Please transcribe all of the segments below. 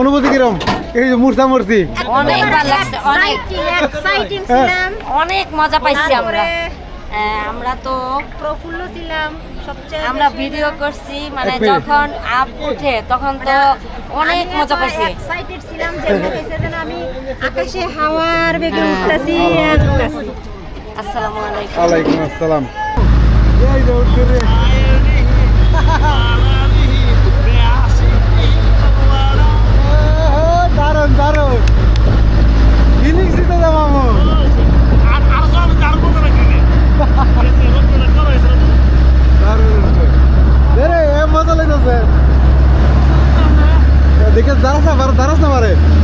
অনুভূতি কিরম? এই যে মূর্ছা। মূর্তি অনেক ভালো লাগছে অনেক। এক্সাইটিং হ্যাঁ। ছিলাম। অনেক মজা পাইছি আমরা। হ্যাঁ, আমরা তো প্রফুল্ল ছিলাম সবচেয়ে আমরা ভিডিও করছি মানে যখন আপ উঠে তখন তো অনেক মজা পাইছি। এক্সাইটেড ছিলাম যে মনে যেন আমি আকাশে হাওয়ার বেগে উঠতেছি আর উঠতেছি আসসালামু আলাইকুম। ওয়ালাইকুম আসসালাম। এই যে देखिए ज़रा सा भर दरस ना मारे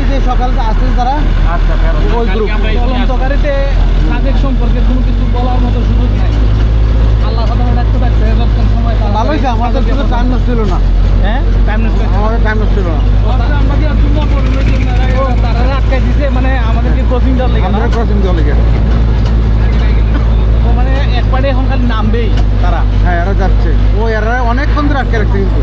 ওই যে সকাল আসতেছে তারা ওই গ্রুপ চলন্তকারীতে সাজেক সম্পর্কে কোনো কিছু বলার মতো সুযোগ নাই। আল্লাহ সাধারণ রাখতে পারছে যতক্ষণ সময় ভালো হয়েছে আমাদের কোনো টাইম নষ্ট ছিল না। হ্যাঁ? টাইম নষ্ট আমাদের টাইম নষ্ট ছিল না। তারা আটকাই দিছে মানে আমাদেরকে ক্রসিং দেওয়ার লেগে না? আমরা ক্রসিং দেওয়া লিখে মানে একবারে এখন খালি নামবেই তারা। হ্যাঁ এরা যাচ্ছে। ও এরা অনেকক্ষণ ধরে আটকে রাখছে কিন্তু।